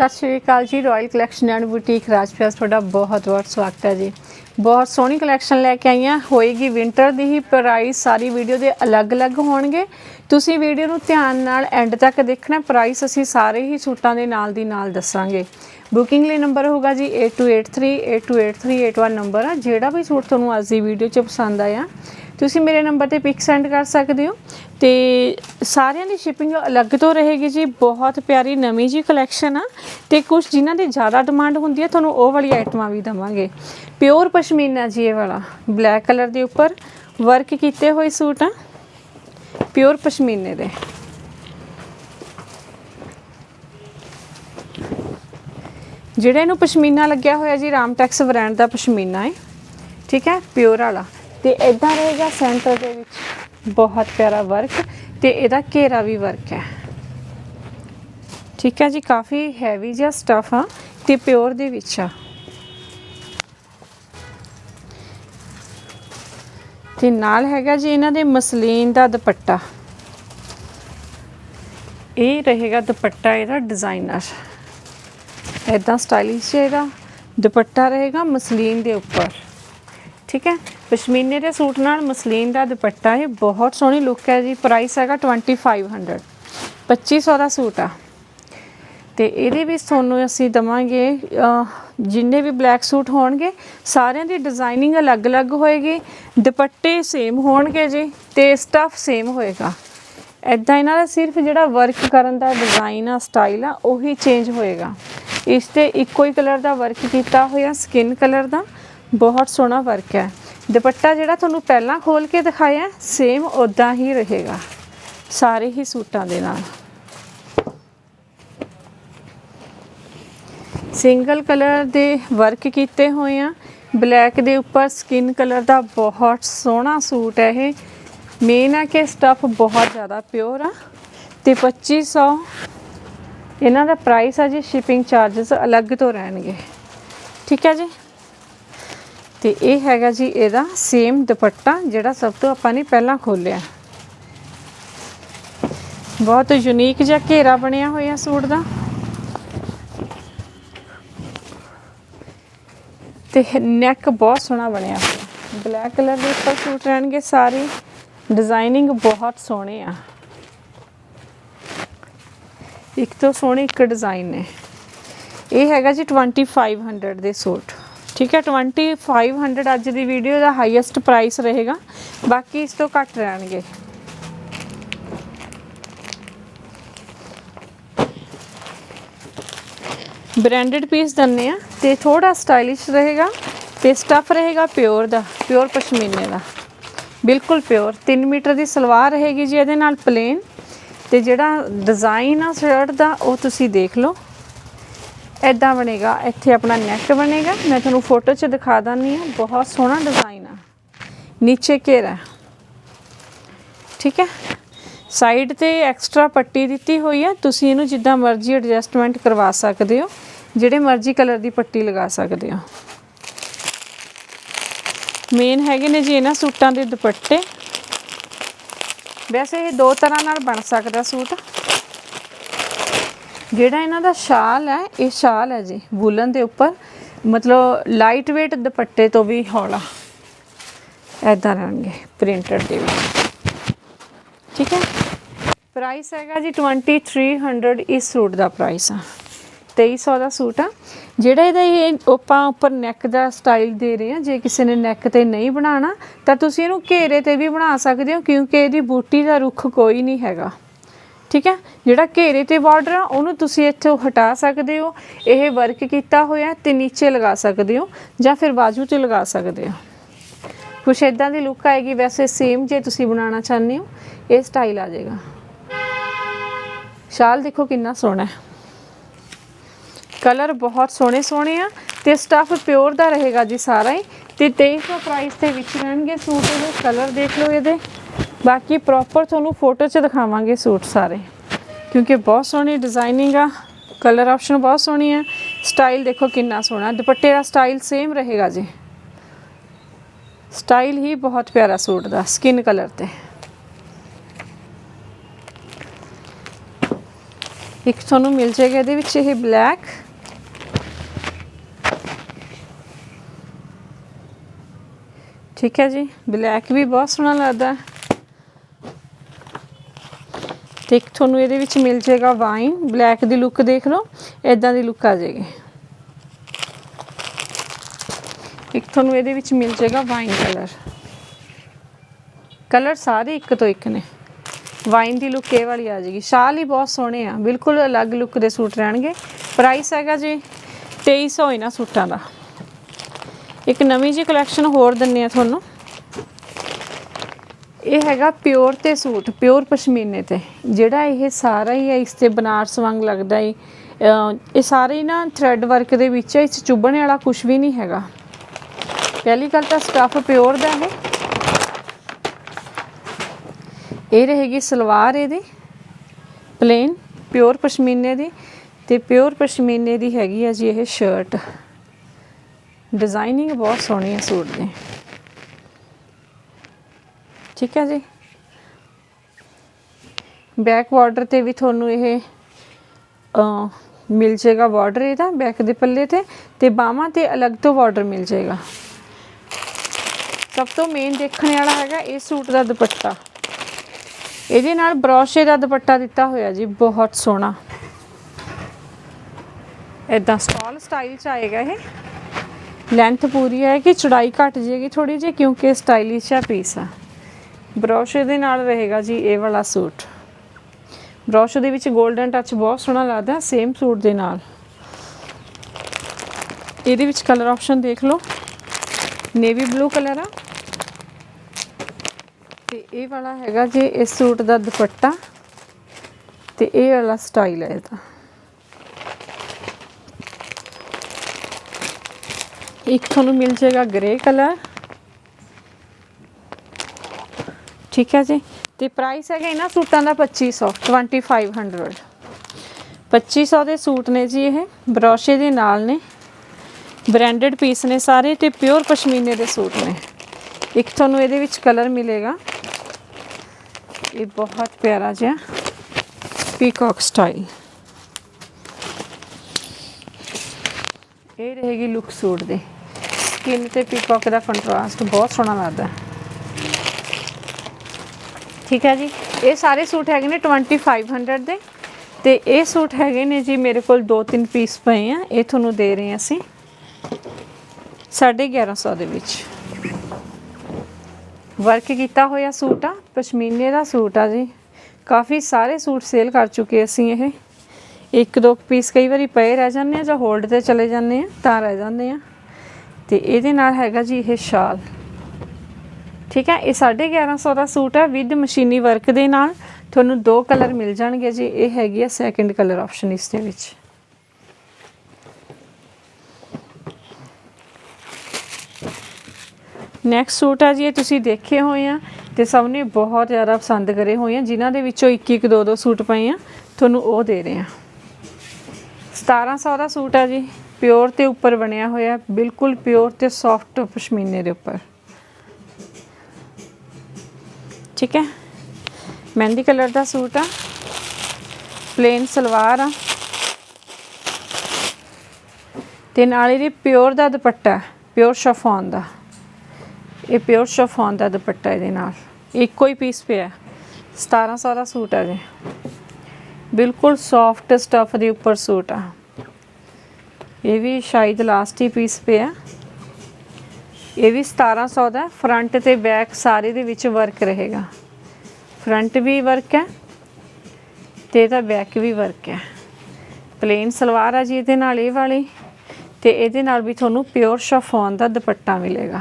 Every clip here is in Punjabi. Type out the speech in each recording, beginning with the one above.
ਸਤਿ ਸ਼੍ਰੀ ਅਕਾਲ ਜੀ royal collection and boutique Rajpas ਤੁਹਾਡਾ ਬਹੁਤ ਬਹੁਤ ਸਵਾਗਤ ਹੈ ਜੀ। ਬਹੁਤ ਸੋਹਣੀ ਕਲੈਕਸ਼ਨ ਲੈ ਕੇ ਆਈਆਂ ਹੋਏਗੀ ਵਿੰਟਰ ਦੀ ਹੀ ਪ੍ਰਾਈਸ ਸਾਰੀ ਵੀਡੀਓ ਦੇ ਅਲੱਗ-ਅਲੱਗ ਹੋਣਗੇ। ਤੁਸੀਂ ਵੀਡੀਓ ਨੂੰ ਧਿਆਨ ਨਾਲ ਐਂਡ ਤੱਕ ਦੇਖਣਾ ਪ੍ਰਾਈਸ ਅਸੀਂ ਸਾਰੇ ਹੀ ਸੂਟਾਂ ਦੇ ਨਾਲ ਦੀ ਨਾਲ ਦੱਸਾਂਗੇ। ਬੁਕਿੰਗ ਲਈ ਨੰਬਰ ਹੋਗਾ ਜੀ 8283828381 ਨੰਬਰ ਆ। ਜਿਹੜਾ ਵੀ ਸੂਟ ਤੁਹਾਨੂੰ ਅੱਜ ਦੀ ਵੀਡੀਓ 'ਚ ਪਸੰਦ ਆਇਆ, ਤੁਸੀਂ ਮੇਰੇ ਨੰਬਰ ਤੇ ਪਿਕ ਸੈਂਡ ਕਰ ਸਕਦੇ ਹੋ। ਤੇ ਸਾਰਿਆਂ ਦੀ ਸ਼ਿਪਿੰਗ ਅਲੱਗ ਤੋਂ ਰਹੇਗੀ ਜੀ, ਬਹੁਤ ਪਿਆਰੀ ਨਵੀਂ ਜੀ ਕਲੈਕਸ਼ਨ ਆ ਤੇ ਕੁਝ ਜਿਨ੍ਹਾਂ ਦੀ ਜ਼ਿਆਦਾ ਡਿਮਾਂਡ ਹੁੰਦੀ ਹੈ ਤੁਹਾਨੂੰ ਉਹ ਵਾਲੀ ਆਈਟਮਾਂ ਵੀ ਦਵਾਂਗੇ। ਪਿਓਰ ਪਸ਼ਮੀਨਾ ਜੀ ਇਹ ਵਾਲਾ ਬਲੈਕ ਕਲਰ ਦੇ ਉੱਪਰ ਵਰਕ ਕੀਤੇ ਹੋਏ ਸੂਟ ਆ ਪਿਓਰ ਪਸ਼ਮੀਨੇ ਦੇ। ਜਿਹੜੇ ਇਹਨੂੰ ਪਸ਼ਮੀਨਾ ਲੱਗਿਆ ਹੋਇਆ ਜੀ, ਰਾਮਟੈਕਸ ਬ੍ਰਾਂਡ ਦਾ ਪਸ਼ਮੀਨਾ ਹੈ, ਠੀਕ ਹੈ ਪਿਓਰ ਵਾਲਾ। ਤੇ ਇਦਾਂ ਰਹੇਗਾ ਸੈਂਟਰ ਦੇ ਵਿੱਚ। ਬਹੁਤ ਪਿਆਰਾ ਵਰਕ ਤੇ ਇਹਦਾ ਘੇਰਾ ਵੀ ਵਰਕ ਹੈ। ਠੀਕ ਹੈ ਜੀ, ਕਾਫੀ ਹੈਵੀ ਜਿਹਾ ਸਟਫ ਆ ਤੇ ਪਿਓਰ ਦੇ ਵਿੱਚ ਆ। ਤੇ ਨਾਲ ਹੈਗਾ ਜੀ ਇਹਨਾਂ ਦੇ ਮਸਲੀਨ ਦਾ ਦੁਪੱਟਾ। ਇਹ ਰਹੇਗਾ ਦੁਪੱਟਾ ਇਹਦਾ ਡਿਜ਼ਾਈਨਰ ਇਦਾਂ ਸਟਾਈਲਿਸ਼ ਇਹਦਾ ਦੁਪੱਟਾ ਰਹੇਗਾ ਮਸਲੀਨ ਦੇ ਉੱਪਰ। ਠੀਕ ਹੈ? ਪਸ਼ਮੀਨੇ ਦੇ ਸੂਟ ਨਾਲ ਮਸਲੀਨ ਦਾ ਦੁਪੱਟਾ, ਇਹ ਬਹੁਤ ਸੋਹਣੀ ਲੁੱਕ ਹੈ ਜੀ। ਪ੍ਰਾਈਸ ਹੈਗਾ 2500 2500 ਦਾ ਸੂਟ ਆ। ਤੇ ਇਹਦੇ ਵਿੱਚ ਤੁਹਾਨੂੰ ਅਸੀਂ ਦਵਾਂਗੇ ਜਿੰਨੇ ਵੀ ਬਲੈਕ ਸੂਟ ਹੋਣਗੇ, ਸਾਰਿਆਂ ਦੀ ਡਿਜ਼ਾਈਨਿੰਗ ਅਲੱਗ-ਅਲੱਗ ਹੋਏਗੀ। ਦੁਪੱਟੇ ਸੇਮ ਹੋਣਗੇ ਜੀ ਤੇ ਸਟਫ ਸੇਮ ਹੋਏਗਾ। ਐਦਾਂ ਇਹਨਾਂ ਦਾ ਸਿਰਫ ਜਿਹੜਾ ਵਰਕ ਕਰਨ ਦਾ ਡਿਜ਼ਾਈਨ ਆ ਸਟਾਈਲ ਆ, ਉਹੀ ਚੇਂਜ ਹੋਏਗਾ। ਇਸ ਤੇ ਇੱਕੋ ਹੀ ਕਲਰ ਦਾ ਵਰਕ ਕੀਤਾ ਹੋਇਆ ਸਕਿਨ ਕਲਰ ਦਾ। ਬਹੁਤ ਸੋਹਣਾ ਵਰਕ ਹੈ। ਦੁਪੱਟਾ ਜਿਹੜਾ ਤੁਹਾਨੂੰ ਪਹਿਲਾਂ ਖੋਲ ਕੇ ਦਿਖਾਇਆ ਸੇਮ ਉਦਾਂ ਹੀ ਰਹੇਗਾ। ਸਾਰੇ ਹੀ ਸੂਟਾਂ ਦੇ ਨਾਲ। ਸਿੰਗਲ ਕਲਰ ਦੇ ਵਰਕ ਕੀਤੇ ਹੋਏ ਆ। ਬਲੈਕ ਦੇ ਉੱਪਰ ਸਕਿਨ ਕਲਰ ਦਾ ਬਹੁਤ ਸੋਹਣਾ ਸੂਟ ਹੈ ਇਹ। ਮੇਨ ਆ ਕਿ ਸਟਫ ਬਹੁਤ ਜ਼ਿਆਦਾ ਪਿਓਰ ਆ। ਤੇ 2500 ਇਹਨਾਂ ਦਾ ਪ੍ਰਾਈਸ ਆ ਜੀ ਸ਼ਿਪਿੰਗ ਚਾਰजेस ਅਲੱਗ ਤੋਂ ਰਹਿਣਗੇ। ਠੀਕ ਹੈ ਜੀ? ਤੇ ਇਹ ਹੈਗਾ ਜੀ ਇਹਦਾ ਸੇਮ ਦੁਪੱਟਾ ਜਿਹੜਾ ਸਭ ਤੋਂ ਆਪਾਂ ਨੇ ਪਹਿਲਾਂ ਖੋਲਿਆ। ਬਹੁਤ ਯੂਨੀਕ ਜਿਹਾ ਘੇਰਾ ਬਣਿਆ ਹੋਇਆ ਸੂਟ ਦਾ। ਤੇ ਨੈਕ ਬਹੁਤ ਸੋਹਣਾ ਬਣਿਆ ਹੋਇਆ। ਬਲੈਕ ਕਲਰ ਦੇ ਉੱਪਰ ਸੂਟ ਰਹਿਣਗੇ ਸਾਰੇ। ਡਿਜ਼ਾਈਨਿੰਗ ਬਹੁਤ ਸੋਹਣੇ ਆ। ਇੱਕ ਤੋਂ ਸੋਹਣੇ ਇੱਕ ਡਿਜ਼ਾਈਨ ਨੇ। ਇਹ ਹੈਗਾ ਜੀ 2500 ਦੇ ਸੂਟ। ਠੀਕ ਹੈ 2500 ਅੱਜ ਦੀ ਵੀਡੀਓ ਦਾ ਹਾਈਐਸਟ ਪ੍ਰਾਈਸ ਰਹੇਗਾ। ਬਾਕੀ ਇਸ ਤੋਂ ਘੱਟ ਰਹਿਣਗੇ। ਬ੍ਰਾਂਡਡ ਪੀਸ ਦੰਨੇ ਆ ਤੇ ਥੋੜਾ ਸਟਾਈਲਿਸ਼ ਰਹੇਗਾ ਤੇ ਸਟਫ ਰਹੇਗਾ ਪਿਓਰ ਦਾ ਪਿਓਰ ਪਸ਼ਮੀਨੇ ਦਾ। ਬਿਲਕੁਲ ਪਿਓਰ 3 ਮੀਟਰ ਦੀ ਸਲਵਾਰ ਰਹੇਗੀ ਜੀ ਇਹਦੇ ਨਾਲ ਪਲੇਨ ਤੇ ਜਿਹੜਾ ਡਿਜ਼ਾਈਨ ਆ ਸ਼ਰਟ ਦਾ ਉਹ ਤੁਸੀਂ ਦੇਖ ਲਓ। ਐਦਾਂ ਬਣੇਗਾ, ਇੱਥੇ ਆਪਣਾ ਨੈਕ ਬਣੇਗਾ। ਮੈਂ ਤੁਹਾਨੂੰ ਫੋਟੋ 'ਚ ਦਿਖਾ ਦਾਂਨੀ ਆ ਬਹੁਤ ਸੋਹਣਾ ਡਿਜ਼ਾਈਨ ਆ। ਨੀਚੇ ਘੇਰਾ ਠੀਕ ਹੈ? ਸਾਈਡ ਤੇ ਐਕਸਟਰਾ ਪੱਟੀ ਦਿੱਤੀ ਹੋਈ ਹੈ। ਤੁਸੀਂ ਇਹਨੂੰ ਜਿੱਦਾਂ ਮਰਜ਼ੀ ਐਡਜਸਟਮੈਂਟ ਕਰਵਾ ਸਕਦੇ ਹੋ। ਜਿਹੜੇ ਮਰਜ਼ੀ ਕਲਰ ਦੀ ਪੱਟੀ ਲਗਾ ਸਕਦੇ ਹੋ। ਮੇਨ ਹੈਗੇ ਨੇ ਜੀ ਇਹਨਾਂ ਸੂਟਾਂ ਦੇ ਦੁਪੱਟੇ। ਵੈਸੇ ਇਹ ਦੋ ਤਰ੍ਹਾਂ ਨਾਲ ਬਣ ਸਕਦਾ ਸੂਟ। ਜਿਹੜਾ ਇਹਨਾਂ ਦਾ ਸ਼ਾਲ ਹੈ, ਇਹ ਸ਼ਾਲ ਹੈ ਜੀ, ਵੂਲਨ ਦੇ ਉੱਪਰ। ਮਤਲਬ ਲਾਈਟ weight ਦੁਪੱਟੇ ਤੋਂ ਵੀ ਹੌਲਾ। ਐਦਾਂ ਰਹਿਣਗੇ ਪ੍ਰਿੰਟਡ ਦੇ ਵਿੱਚ। ਠੀਕ ਹੈ? ਪ੍ਰਾਈਸ ਹੈਗਾ ਜੀ 2300 ਇਸ ਸੂਟ ਦਾ ਪ੍ਰਾਈਸ ਆ। 2300 ਦਾ ਸੂਟ ਆ। ਜਿਹੜਾ ਇਹਦਾ ਇਹ ਆਪਾਂ ਉੱਪਰ ਨੈਕ ਦਾ ਸਟਾਈਲ ਦੇ ਰਹੇ ਆ, ਜੇ ਕਿਸੇ ਨੇ ਨੈਕ ਤੇ ਨਹੀਂ ਬਣਾਉਣਾ, ਤਾਂ ਤੁਸੀਂ ਇਹਨੂੰ ਘੇਰੇ ਤੇ ਵੀ ਬਣਾ ਸਕਦੇ ਹੋ, ਕਿਉਂਕਿ ਇਹਦੀ ਬੂਟੀ ਦਾ ਰੁੱਖ ਕੋਈ ਨਹੀਂ ਹੈਗਾ। ਠੀਕ ਹੈ? ਜਿਹੜਾ ਘੇਰੇ ਤੇ ਬਾਰਡਰ ਆ, ਉਹਨੂੰ ਤੁਸੀਂ ਇੱਥੋਂ ਹਟਾ ਸਕਦੇ ਹੋ। ਇਹ ਵਰਕ ਕੀਤਾ ਹੋਇਆ ਤੇ ਨੀਚੇ ਲਗਾ ਸਕਦੇ ਹੋ ਜਾਂ ਫਿਰ ਬਾਜੂ ਤੇ ਲਗਾ ਸਕਦੇ ਹੋ। ਕੁਛ ਇਦਾਂ ਦੀ ਲੁੱਕ ਆਏਗੀ, ਵੈਸੇ ਸੇਮ ਜੇ ਤੁਸੀਂ ਬਣਾਉਣਾ ਚਾਹੁੰਦੇ ਹੋ, ਇਹ ਸਟਾਈਲ ਆ ਜਾਏਗਾ। ਸ਼ਾਲ ਦੇਖੋ ਕਿੰਨਾ ਸੋਹਣਾ ਹੈ। ਕਲਰ ਬਹੁਤ ਸੋਹਣੇ ਸੋਹਣੇ ਆ ਤੇ ਸਟਫ ਪਿਓਰ ਦਾ ਰਹੇਗਾ ਜੀ ਸਾਰਾ ਹੀ ਤੇ 2300 ਪ੍ਰਾਈਸ ਦੇ ਵਿੱਚ ਰਹਿਣਗੇ ਸੂਟ ਦੇ ਕਲਰ ਦੇਖ ਲਓ ਇਹਦੇ। ਬਾਕੀ ਪ੍ਰੋਪਰ ਤੁਹਾਨੂੰ ਫੋਟੋ 'ਚ ਦਿਖਾਵਾਂਗੇ ਸੂਟ ਸਾਰੇ। ਕਿਉਂਕਿ ਬਹੁਤ ਸੋਹਣੀ ਡਿਜ਼ਾਈਨਿੰਗ ਆ ਕਲਰ ਆਪਸ਼ਨ ਬਹੁਤ ਸੋਹਣੀ ਹੈ ਸਟਾਈਲ ਦੇਖੋ ਕਿੰਨਾ ਸੋਹਣਾ, ਦੁਪੱਟੇ ਦਾ ਸਟਾਈਲ ਸੇਮ ਰਹੇਗਾ ਜੀ। ਸਟਾਈਲ ਹੀ ਬਹੁਤ ਪਿਆਰਾ ਸੂਟ ਦਾ ਸਕਿਨ ਕਲਰ ਤੇ। ਇੱਕ ਤੁਹਾਨੂੰ ਮਿਲ ਜਾਏਗਾ ਇਹਦੇ ਵਿੱਚ ਇਹ ਬਲੈਕ ਠੀਕ ਹੈ ਜੀ ਬਲੈਕ ਵੀ ਬਹੁਤ ਸੋਹਣਾ ਲੱਗਦਾ। ਹੈ ਤੇ ਇੱਕ ਤੁਹਾਨੂੰ ਇਹਦੇ ਵਿੱਚ ਮਿਲ ਜਾਏਗਾ ਵਾਈਨ ਬਲੈਕ ਦੀ ਲੁੱਕ ਦੇਖ ਲਓ ਇਦਾਂ ਦੀ ਲੁੱਕ ਆ ਜਾਏਗੀ। ਇੱਕ ਤੁਹਾਨੂੰ ਇਹਦੇ ਵਿੱਚ ਮਿਲ ਜਾਏਗਾ ਵਾਈਨ ਕਲਰ ਕਲਰ ਸਾਰੇ ਇੱਕ ਤੋਂ ਇੱਕ ਨੇ। ਵਾਈਨ ਦੀ ਲੁੱਕ ਇਹ ਵਾਲੀ ਆ ਜਾਏਗੀ। ਸ਼ਾਲ ਹੀ ਬਹੁਤ ਸੋਹਣੇ ਆ, ਬਿਲਕੁਲ ਅਲੱਗ ਲੁੱਕ ਦੇ ਸੂਟ ਰਹਿਣਗੇ। ਪ੍ਰਾਈਸ ਹੈਗਾ ਜੀ 2300 ਇਹਨਾਂ ਸੂਟਾਂ ਦਾ। ਇੱਕ ਨਵੀਂ ਜੀ ਕਲੈਕਸ਼ਨ ਹੋਰ ਦਿੰਨੇ ਆ ਤੁਹਾਨੂੰ। ਇਹ ਹੈਗਾ ਪਿਓਰ ਤੇ ਸੂਟ, ਪਿਓਰ ਪਸ਼ਮੀਨੇ ਤੇ। ਜਿਹੜਾ ਇਹ ਸਾਰਾ ਹੀ ਹੈ ਇਸ ਤੇ ਬਨਾਰਸ ਵਾਂਗ ਲੱਗਦਾ ਹੈ ਇਹ ਸਾਰੇ ਹੀ ਨਾ ਥ੍ਰੈਡ ਵਰਕ ਦੇ ਵਿੱਚ ਹੈ ਇਸ 'ਚ ਚੁੱਭਣ ਵਾਲਾ ਕੁਝ ਵੀ ਨਹੀਂ ਹੈਗਾ। ਪਹਿਲੀ ਗੱਲ ਤਾਂ ਸਟਫ ਪਿਓਰ ਦਾ ਹੈ। ਇਹ ਰਹੇਗੀ ਸਲਵਾਰ ਇਹਦੀ ਪਲੇਨ ਪਿਓਰ ਪਸ਼ਮੀਨੇ ਦੀ। ਤੇ ਪਿਓਰ ਪਸ਼ਮੀਨੇ ਦੀ ਹੈਗੀ ਆ ਜੀ ਇਹ ਸ਼ਰਟ ਡਿਜ਼ਾਈਨਿੰਗ ਬਹੁਤ ਸੋਹਣੀ ਹੈ ਸੂਟ ਦੀ। ਠੀਕ ਹੈ ਜੀ। ਬੈਕ ਬਾਰਡਰ ਤੇ ਵੀ ਤੁਹਾਨੂੰ ਇਹ ਮਿਲ ਜਾਏਗਾ ਬਾਰਡਰ ਇਹਦਾ ਬੈਕ ਦੇ ਪੱਲੇ ਤੇ ਤੇ ਬਾਹਾਂ ਤੇ ਅਲੱਗ ਤੋਂ ਬਾਰਡਰ ਮਿਲ ਜਾਏਗਾ। ਸਭ ਤੋਂ ਮੇਨ ਦੇਖਣ ਵਾਲਾ ਹੈਗਾ ਇਹ ਸੂਟ ਦਾ ਦੁਪੱਟਾ। ਇਹਦੇ ਨਾਲ ਬਰੋਸ਼ੇ ਦਾ ਦੁਪੱਟਾ ਦਿੱਤਾ ਹੋਇਆ ਜੀ, ਬਹੁਤ ਸੋਹਣਾ। ਇਦਾਂ ਸਟਾਲ ਸਟਾਈਲ ਚ ਆਏਗਾ ਇਹ। ਲੈਂਥ ਪੂਰੀ ਹੈ ਕਿ ਚੌੜਾਈ ਘਟ ਜਾਏਗੀ ਥੋੜੀ ਜਿਹੀ, ਕਿਉਂਕਿ ਸਟਾਈਲਿਸ਼ ਆ ਪੀਸ ਆ। ਬਰੋਸ਼ ਦੇ ਨਾਲ ਰਹੇਗਾ ਜੀ ਇਹ ਵਾਲਾ ਸੂਟ। ਬਰੋਸ਼ ਦੇ ਵਿੱਚ 골ਡਨ ਟੱਚ ਬਹੁਤ ਸੋਹਣਾ ਲੱਗਦਾ ਸੇਮ ਸੂਟ ਦੇ ਨਾਲ। ਇਹਦੇ ਵਿੱਚ ਕਲਰ ਆਪਸ਼ਨ ਦੇਖ ਲਓ। ਨੇਵੀ ਬਲੂ ਕਲਰ ਆ। ਤੇ ਇਹ ਵਾਲਾ ਹੈਗਾ ਜੀ ਇਸ ਸੂਟ ਦਾ ਦੁਪੱਟਾ। ਤੇ ਇਹ ਵਾਲਾ ਸਟਾਈਲ ਹੈ ਇਹਦਾ। ਇੱਕ ਤੁਹਾਨੂੰ ਮਿਲ ਜਾਏਗਾ ਗ੍ਰੇ ਕਲਰ ਠੀਕ ਹੈ ਜੀ। ਤੇ ਪ੍ਰਾਈਸ ਹੈਗਾ ਇਹਨਾਂ ਸੂਟਾਂ ਦਾ 2500 2500 2500 ਦੇ ਸੂਟ ਨੇ ਜੀ ਇਹ, ਬਰੋਸ਼ੇ ਦੇ ਨਾਲ ਨੇ। ਬ੍ਰਾਂਡਡ ਪੀਸ ਨੇ ਸਾਰੇ ਤੇ ਪਿਓਰ ਪਸ਼ਮੀਨੇ ਦੇ ਸੂਟ ਨੇ। ਇੱਕ ਤੁਹਾਨੂੰ ਇਹਦੇ ਵਿੱਚ ਕਲਰ ਮਿਲੇਗਾ। ਇਹ ਬਹੁਤ ਪਿਆਰਾ ਜਿਹਾ ਪੀਕਾਕ ਸਟਾਈਲ ਇਹ ਰਹੇਗੀ ਲੁੱਕ ਸੂਟ ਦੇ। ਸਕਿਨ ਤੇ ਪੀਕਾਕ ਦਾ ਕੰਟਰਾਸਟ ਬਹੁਤ ਸੋਹਣਾ ਲੱਗਦਾ। ਹੈ ਠੀਕ ਹੈ ਜੀ। ਇਹ ਸਾਰੇ ਸੂਟ ਹੈਗੇ ਨੇ 2500 ਦੇ। ਤੇ ਇਹ ਸੂਟ ਹੈਗੇ ਨੇ ਜੀ ਮੇਰੇ ਕੋਲ ਦੋ ਤਿੰਨ ਪੀਸ ਪਏ ਆ। ਇਹ ਤੁਹਾਨੂੰ ਦੇ ਰਹੇ ਹਾਂ ਅਸੀਂ 1150 ਦੇ ਵਿੱਚ। ਵਰਕ ਕੀਤਾ ਹੋਇਆ ਸੂਟ ਆ, ਪਸ਼ਮੀਨੇ ਦਾ ਸੂਟ ਆ ਜੀ। ਕਾਫੀ ਸਾਰੇ ਸੂਟ ਸੇਲ ਕਰ ਚੁੱਕੇ ਅਸੀਂ ਇਹ। ਇੱਕ ਦੋ ਪੀਸ ਕਈ ਵਾਰੀ ਪਏ ਰਹਿ ਜਾਂਦੇ ਆ ਜਾਂ ਹੋਲਡ ਤੇ ਚਲੇ ਜਾਂਦੇ ਆ ਤਾਂ ਰਹਿ ਜਾਂਦੇ ਆ। ਤੇ ਇਹਦੇ ਨਾਲ ਹੈਗਾ ਜੀ ਇਹ ਸ਼ਾਲ। ਠੀਕ ਹੈ? ਇਹ 1150 ਦਾ ਸੂਟ ਹੈ ਵਿਦ ਮਸ਼ੀਨੀ ਵਰਕ ਦੇ ਨਾਲ। ਤੁਹਾਨੂੰ ਦੋ ਕਲਰ ਮਿਲ ਜਾਣਗੇ ਜੀ। ਇਹ ਹੈਗੀ ਆ ਸੈਕੰਡ ਕਲਰ ਆਪਸ਼ਨ ਇਸ ਦੇ ਵਿੱਚ। ਨੈਕਸਟ ਸੂਟ ਆ ਜੀ, ਇਹ ਤੁਸੀਂ ਦੇਖੇ ਹੋਏ ਆ ਤੇ ਸਭ ਨੇ ਬਹੁਤ ਜ਼ਿਆਦਾ ਪਸੰਦ ਕਰੇ ਹੋਏ ਆ, ਜਿਨ੍ਹਾਂ ਦੇ ਵਿੱਚੋਂ ਇੱਕ ਇੱਕ ਦੋ ਦੋ ਸੂਟ ਪਏ ਆ। ਤੁਹਾਨੂੰ ਉਹ ਦੇ ਰਹੇ ਆ। 1700 ਦਾ ਸੂਟ ਆ ਜੀ। ਪਿਓਰ ਤੇ ਉੱਪਰ ਬਣਿਆ ਹੋਇਆ, ਬਿਲਕੁਲ ਪਿਓਰ ਤੇ ਸੌਫਟ ਪਸ਼ਮੀਨੇ ਦੇ ਉੱਪਰ। ਠੀਕ ਹੈ? ਮਹਿੰਦੀ ਕਲਰ ਦਾ ਸੂਟ ਆ। ਪਲੇਨ ਸਲਵਾਰ ਆ। ਤੇ ਨਾਲ ਇਹਦੇ ਪਿਓਰ ਦਾ ਦੁਪੱਟਾ ਪਿਓਰ ਸ਼ਫੋਨ ਦਾ। ਇਹ ਪਿਓਰ ਸ਼ਫੋਨ ਦਾ ਦੁਪੱਟਾ ਇਹਦੇ ਨਾਲ। ਇੱਕੋ ਹੀ ਪੀਸ ਪਿਆ। 1700 ਦਾ ਸੂਟ ਆ ਜੀ ਬਿਲਕੁਲ ਸੌਫਟ ਸਟਫ ਦੇ ਉੱਪਰ ਸੂਟ ਆ। ਇਹ ਵੀ ਸ਼ਾਇਦ ਲਾਸਟ ਹੀ ਪੀਸ ਪਿਆ। ਇਹ ਵੀ 1700 ਦਾ ਫਰੰਟ ਤੇ ਬੈਕ ਸਾਰੇ ਦੇ ਵਿੱਚ ਵਰਕ ਰਹੇਗਾ। ਫਰੰਟ ਵੀ ਵਰਕ ਹੈ ਤੇ ਇਹਦਾ ਬੈਕ ਵੀ ਵਰਕ ਹੈ। ਪਲੇਨ ਸਲਵਾਰ ਆ ਜੀ ਇਹਦੇ ਨਾਲ ਇਹ ਵਾਲੀ ਤੇ ਇਹਦੇ ਨਾਲ ਵੀ ਤੁਹਾਨੂੰ ਪਿਓਰ ਸ਼ਫੋਨ ਦਾ ਦੁਪੱਟਾ ਮਿਲੇਗਾ।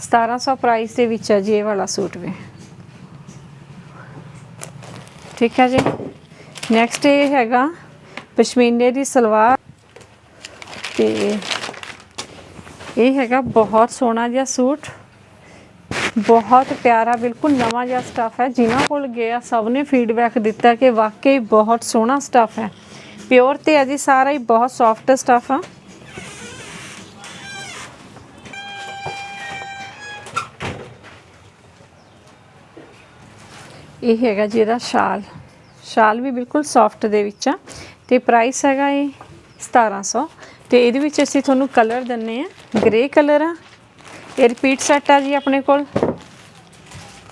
1700 ਪ੍ਰਾਈਸ ਦੇ ਵਿੱਚ ਹੈ ਜੀ ਇਹ ਵਾਲਾ ਸੂਟ ਵੀ। ਠੀਕ ਹੈ ਜੀ। ਨੈਕਸਟ ਇਹ ਹੈਗਾ ਪਸ਼ਮੀਨੇ ਦੀ ਸਲਵਾਰ ਤੇ ਇਹ ਹੈਗਾ ਬਹੁਤ ਸੋਹਣਾ ਜਿਹਾ ਸੂਟ। ਬਹੁਤ ਪਿਆਰਾ, ਬਿਲਕੁਲ ਨਵਾਂ ਜਿਹਾ ਸਟਫ ਹੈ। ਜਿਨ੍ਹਾਂ ਕੋਲ ਗਿਆ ਸਭ ਨੇ ਫੀਡਬੈਕ ਦਿੱਤਾ ਕਿ ਵਾਕਈ ਬਹੁਤ ਸੋਹਣਾ ਸਟਫ ਹੈ। ਪਿਓਰ ਤੇ ਹੈ ਜੀ ਸਾਰਾ ਹੀ ਬਹੁਤ ਸੌਫਟ ਸਟਫ ਆ। ਇਹ ਹੈਗਾ ਜੀ ਇਹਦਾ ਸ਼ਾਲ। ਸ਼ਾਲ ਵੀ ਬਿਲਕੁਲ ਸੌਫਟ ਦੇ ਵਿੱਚ ਆ। ਤੇ ਪ੍ਰਾਈਸ ਹੈਗਾ ਇਹ 1700 ਤੇ ਇਹਦੇ ਵਿੱਚ ਅਸੀਂ ਤੁਹਾਨੂੰ ਕਲਰ ਦਿੰਨੇ ਆ ਗ੍ਰੇ ਕਲਰ ਆ। ਇਹ ਰਿਪੀਟ ਸੈੱਟ ਆ ਜੀ ਆਪਣੇ ਕੋਲ।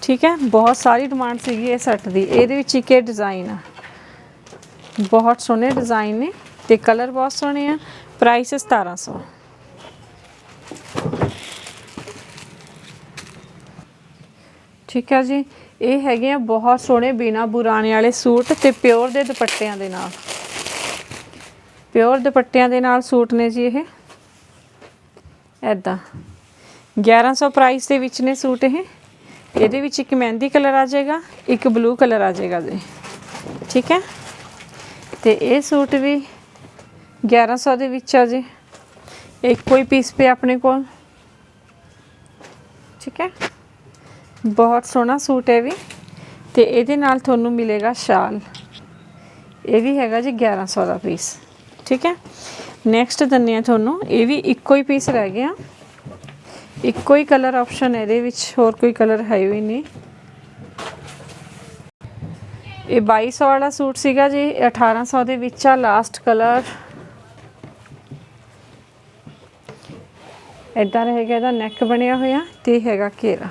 ਠੀਕ ਹੈ? ਬਹੁਤ ਸਾਰੀ ਡਿਮਾਂਡ ਸੀਗੀ ਇਹ ਸੈੱਟ ਦੀ। ਇਹਦੇ ਵਿੱਚ ਇੱਕ ਇਹ ਡਿਜ਼ਾਈਨ ਆ। ਬਹੁਤ ਸੋਹਣੇ ਡਿਜ਼ਾਈਨ ਨੇ ਤੇ ਕਲਰ ਬਹੁਤ ਸੋਹਣੇ ਆ। ਪ੍ਰਾਈਸ 1700 ਠੀਕ ਹੈ ਜੀ? ਇਹ ਹੈਗੇ ਆ ਬਹੁਤ ਸੋਹਣੇ ਬਿਨਾ ਬੁਰਾਣੇ ਵਾਲੇ ਸੂਟ ਤੇ ਪਿਓਰ ਦੇ ਦੁਪੱਟਿਆਂ ਦੇ ਨਾਲ। ਪਿਓਰ ਦੁਪੱਟਿਆਂ ਦੇ ਨਾਲ ਸੂਟ ਨੇ ਜੀ ਇਹ। ਐਦਾਂ 1100 ਪ੍ਰਾਈਸ ਦੇ ਵਿੱਚ ਨੇ ਸੂਟ ਇਹ। ਇਹਦੇ ਵਿੱਚ ਇੱਕ ਮਹਿੰਦੀ ਕਲਰ ਆ ਜਾਏਗਾ, ਇੱਕ ਬਲੂ ਕਲਰ ਆ ਜਾਏਗਾ ਜੀ। ਠੀਕ ਹੈ? ਤੇ ਇਹ ਸੂਟ ਵੀ 1100 ਦੇ ਵਿੱਚ ਆ ਜੀ। ਇੱਕ ਕੋਈ ਪੀਸ ਪਿਆ ਆਪਣੇ ਕੋਲ। ਠੀਕ ਹੈ? ਬਹੁਤ ਸੋਹਣਾ ਸੂਟ ਹੈ ਵੀ। ਤੇ ਇਹਦੇ ਨਾਲ ਤੁਹਾਨੂੰ ਮਿਲੇਗਾ ਸ਼ਾਲ। ਇਹ ਵੀ ਹੈਗਾ ਜੀ 1100 ਦਾ ਪੀਸ। ਠੀਕ ਹੈ? ਨੈਕਸਟ ਦੰਨੇ ਆ ਤੁਹਾਨੂੰ। ਇਹ ਵੀ ਇੱਕੋ ਹੀ ਪੀਸ ਰਹਿ ਗਿਆ। ਇੱਕੋ ਹੀ ਕਲਰ ਆਪਸ਼ਨ ਹੈ ਇਹਦੇ ਵਿੱਚ, ਹੋਰ ਕੋਈ ਕਲਰ ਹੈ ਹੀ ਨਹੀਂ। ਇਹ 2200 ਵਾਲਾ ਸੂਟ ਸੀਗਾ ਜੀ, ਇਹ 1800 ਦੇ ਵਿੱਚ ਆ ਲਾਸਟ ਕਲਰ ਇਦਾਂ ਰਹੇਗਾ, ਇਹਦਾ ਨੈਕ ਬਣਿਆ ਹੋਇਆ ਤੇ ਇਹ ਹੈਗਾ ਘੇਰਾ।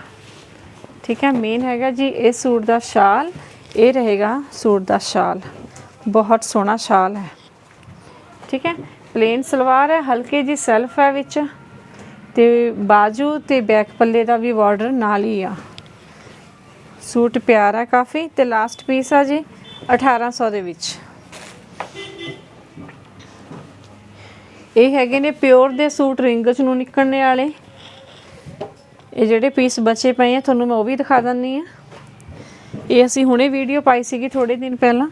ਠੀਕ ਹੈ? ਮੇਨ ਹੈਗਾ ਜੀ ਇਹ ਸੂਟ ਦਾ ਸ਼ਾਲ, ਇਹ ਰਹੇਗਾ ਸੂਟ ਦਾ ਸ਼ਾਲ। ਬਹੁਤ ਸੋਹਣਾ ਸ਼ਾਲ ਹੈ। ਠੀਕ ਹੈ? ਪਲੇਨ ਸਲਵਾਰ ਹੈ, ਹਲਕੇ ਜੀ ਸੈਲਫ ਹੈ ਵਿੱਚ। ਤੇ ਬਾਜੂ ਤੇ ਬੈਕ ਪੱਲੇ ਦਾ ਵੀ ਬਾਰਡਰ ਨਾਲ ਹੀ ਆ। ਸੂਟ ਪਿਆਰਾ ਕਾਫੀ ਤੇ ਲਾਸਟ ਪੀਸ ਆ ਜੀ 1800 ਦੇ ਵਿੱਚ। ਇਹ ਹੈਗੇ ਨੇ ਪਿਓਰ ਦੇ ਸੂਟ ਰਿੰਗਸ ਨੂੰ ਨਿਕਲਣੇ ਵਾਲੇ। ਇਹ ਜਿਹੜੇ ਪੀਸ ਬਚੇ ਪਏ ਆ, ਤੁਹਾਨੂੰ ਮੈਂ ਉਹ ਵੀ ਦਿਖਾ ਦਿੰਨੀ ਆ ਇਹ ਅਸੀਂ ਹੁਣੇ ਵੀਡੀਓ ਪਾਈ ਸੀਗੀ ਥੋੜੇ ਦਿਨ ਪਹਿਲਾਂ।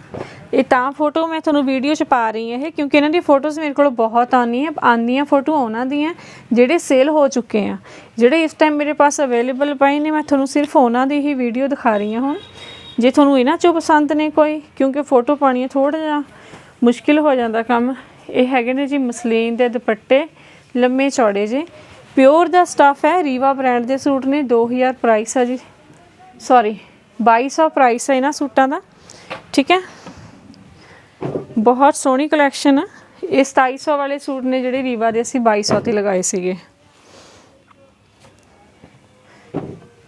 ਇਹ ਤਾਂ ਫੋਟੋ ਮੈਂ ਤੁਹਾਨੂੰ ਵੀਡੀਓ 'ਚ ਪਾ ਰਹੀ ਹਾਂ ਇਹ, ਕਿਉਂਕਿ ਇਹਨਾਂ ਦੀ ਫੋਟੋਜ਼ ਮੇਰੇ ਕੋਲ ਬਹੁਤ ਆਉਂਦੀਆਂ ਆਉਂਦੀਆਂ ਫੋਟੋ ਉਹਨਾਂ ਦੀਆਂ, ਜਿਹੜੇ ਸੇਲ ਹੋ ਚੁੱਕੇ ਆ। ਜਿਹੜੇ ਇਸ ਟਾਈਮ ਮੇਰੇ ਪਾਸ ਅਵੇਲੇਬਲ ਪਏ ਨੇ, ਮੈਂ ਤੁਹਾਨੂੰ ਸਿਰਫ ਉਹਨਾਂ ਦੀ ਹੀ ਵੀਡੀਓ ਦਿਖਾ ਰਹੀ ਹਾਂ ਹੁਣ। ਜੇ ਤੁਹਾਨੂੰ ਇਹਨਾਂ 'ਚੋਂ ਪਸੰਦ ਨੇ ਕੋਈ, ਕਿਉਂਕਿ ਫੋਟੋ ਪਾਣੀ ਥੋੜਾ ਜਿਹਾ ਮੁਸ਼ਕਿਲ ਹੋ ਜਾਂਦਾ ਕੰਮ, ਇਹ ਹੈਗੇ ਨੇ ਜੀ ਮਸਲੀਨ ਦੇ ਦੁਪੱਟੇ, ਲੰਮੇ ਚੌੜੇ ਜੇ। ਪਿਓਰ ਦਾ ਸਟਫ ਹੈ ਰੀਵਾ ਬ੍ਰਾਂਡ ਦੇ ਸੂਟ ਨੇ 2000 ਪ੍ਰਾਈਸ ਆ ਜੀ। ਸੌਰੀ 2200 ਪ੍ਰਾਈਸ ਹੈ ਇਹਨਾਂ ਸੂਟਾਂ ਦਾ। ਠੀਕ ਹੈ? ਬਹੁਤ ਸੋਹਣੀ ਕਲੈਕਸ਼ਨ ਆ। ਇਹ 2700 ਵਾਲੇ ਸੂਟ ਨੇ ਜਿਹੜੇ ਰੀਵਾ ਦੇ ਅਸੀਂ 2200 ਤੇ ਲਗਾਏ ਸੀਗੇ।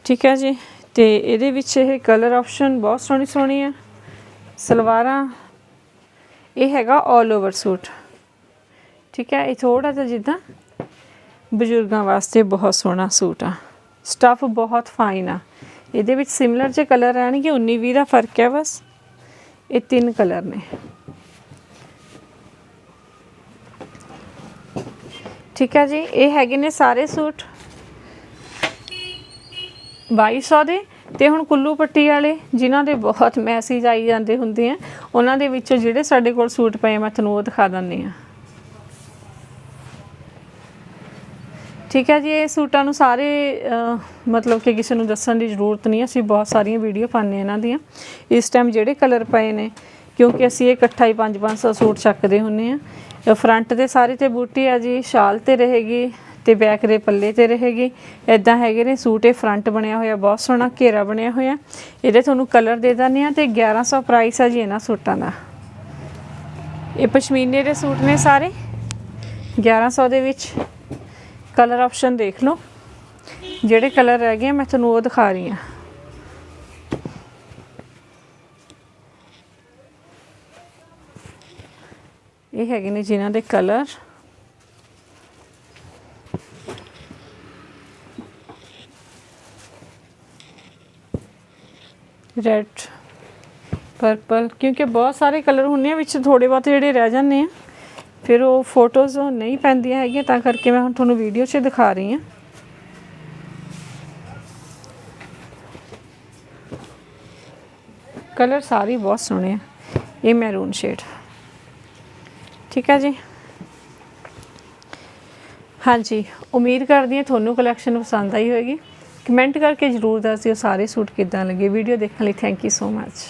ਠੀਕ ਹੈ ਜੀ। ਤੇ ਇਹਦੇ ਵਿੱਚ ਇਹ ਕਲਰ ਆਪਸ਼ਨ ਬਹੁਤ ਸੋਹਣੀ ਸੋਹਣੀ ਆ। ਸਲਵਾਰਾਂ, ਇਹ ਹੈਗਾ 올 ਓਵਰ ਸੂਟ। ਠੀਕ ਹੈ, ਇਹ ਥੋੜਾ ਜਿਹਾ ਜਿੱਦਾਂ ਬਜ਼ੁਰਗਾਂ ਵਾਸਤੇ ਬਹੁਤ ਸੋਹਣਾ ਸੂਟ ਆ। ਸਟਫ ਬਹੁਤ ਫਾਈਨ ਆ। ਇਹਦੇ ਵਿੱਚ ਸਿਮਿਲਰ ਜੇ ਕਲਰ ਰਹਿਣਗੇ 19 20 ਦਾ ਫ਼ਰਕ ਹੈ ਬਸ। ਇਹ ਤਿੰਨ ਕਲਰ ਨੇ। ਠੀਕ ਹੈ ਜੀ, ਇਹ ਹੈਗੇ ਨੇ ਸਾਰੇ ਸੂਟ। 2200 ਦੇ ਤੇ ਹੁਣ ਕੁੱਲੂ ਪੱਟੀ ਵਾਲੇ, ਜਿਨ੍ਹਾਂ ਦੇ ਬਹੁਤ ਮੈਸੇਜ ਆਈ ਜਾਂਦੇ ਹੁੰਦੇ ਆ, ਉਹਨਾਂ ਦੇ ਵਿੱਚੋਂ ਜਿਹੜੇ ਸਾਡੇ ਕੋਲ ਸੂਟ ਪਏ ਮੈਂ ਤੁਹਾਨੂੰ ਉਹ ਦਿਖਾ ਦਿੰਦੀ ਆ ਠੀਕ ਹੈ ਜੀ, ਇਹ ਸੂਟਾਂ ਨੂੰ ਸਾਰੇ ਮਤਲਬ ਕਿ ਕਿਸੇ ਨੂੰ ਦੱਸਣ ਦੀ ਜ਼ਰੂਰਤ ਨਹੀਂ, ਅਸੀਂ ਬਹੁਤ ਸਾਰੀਆਂ ਵੀਡੀਓ ਪਾਉਂਦੇ ਇਹਨਾਂ ਦੀਆਂ। ਇਸ ਟਾਈਮ ਜਿਹੜੇ ਕਲਰ ਪਏ ਨੇ ਕਿਉਂਕਿ ਅਸੀਂ ਇਹ ਇਕੱਠਾ ਹੀ 5-500 ਸੂਟ ਚੱਕਦੇ ਹੁੰਨੇ ਆ ਫਰੰਟ ਦੇ ਸਾਰੇ ਤੇ ਬੂਟੀ ਆ ਜੀ ਸ਼ਾਲ ਤੇ ਰਹੇਗੀ ਤੇ ਬੈਕ ਦੇ ਪੱਲੇ ਤੇ ਰਹੇਗੀ। ਇਦਾਂ ਹੈਗੇ ਨੇ ਸੂਟ ਇਹ ਫਰੰਟ ਬਣਿਆ ਹੋਇਆ ਬਹੁਤ ਸੋਹਣਾ ਘੇਰਾ ਬਣਿਆ ਹੋਇਆ। ਇਹਦੇ ਤੁਹਾਨੂੰ ਕਲਰ ਦੇ ਦਿੰਦੇ ਆ ਤੇ 1100 ਪ੍ਰਾਈਸ ਆ ਜੀ ਇਹਨਾਂ ਸੂਟਾਂ ਦਾ। ਇਹ ਪਸ਼ਮੀਨੇ ਦੇ ਸੂਟ ਨੇ ਸਾਰੇ। 1100 ਦੇ ਵਿੱਚ ਕਲਰ ਆਪਸ਼ਨ ਦੇਖ ਲਓ। ਜਿਹੜੇ ਕਲਰ ਰਹਿ ਗਏ ਆ, ਮੈਂ ਤੁਹਾਨੂੰ ਉਹ ਦਿਖਾ ਰਹੀ ਹਾਂ। ਇਹ ਹੈਗੇ ਨੇ ਜਿਨ੍ਹਾਂ ਦੇ ਕਲਰ। ਰੈੱਡ ਪਰਪਲ ਕਿਉਂਕਿ ਬਹੁਤ ਸਾਰੇ ਕਲਰ ਹੁੰਦੇ ਆ, ਵਿੱਚ ਥੋੜੇ ਬਹੁਤ ਜਿਹੜੇ ਰਹਿ ਜਾਂਦੇ ਆ। ਫਿਰ ਉਹ ਫੋਟੋਜ਼ ਨਹੀਂ ਪੈਂਦੀਆਂ ਹੈਗੀਆਂ, ਤਾਂ ਕਰਕੇ ਮੈਂ ਹੁਣ ਤੁਹਾਨੂੰ ਵੀਡੀਓ 'ਚ ਦਿਖਾ ਰਹੀ ਹਾਂ। ਕਲਰ ਸਾਰੇ ਬਹੁਤ ਸੋਹਣੇ ਆ। ਇਹ ਮੈਰੂਨ ਸ਼ੇਡ ਠੀਕ ਹੈ ਜੀ? ਹਾਂਜੀ, ਉਮੀਦ ਕਰਦੀ ਹਾਂ ਤੁਹਾਨੂੰ ਕਲੈਕਸ਼ਨ ਪਸੰਦ ਆਈ ਹੋਵੇਗੀ ਕਮੈਂਟ ਕਰਕੇ ਜਰੂਰ ਦੱਸਿਓ, ਸਾਰੇ ਸੂਟ ਕਿੱਦਾਂ ਲੱਗੇ? ਵੀਡੀਓ ਦੇਖਣ ਲਈ ਥੈਂਕ ਯੂ ਸੋ ਮੱਚ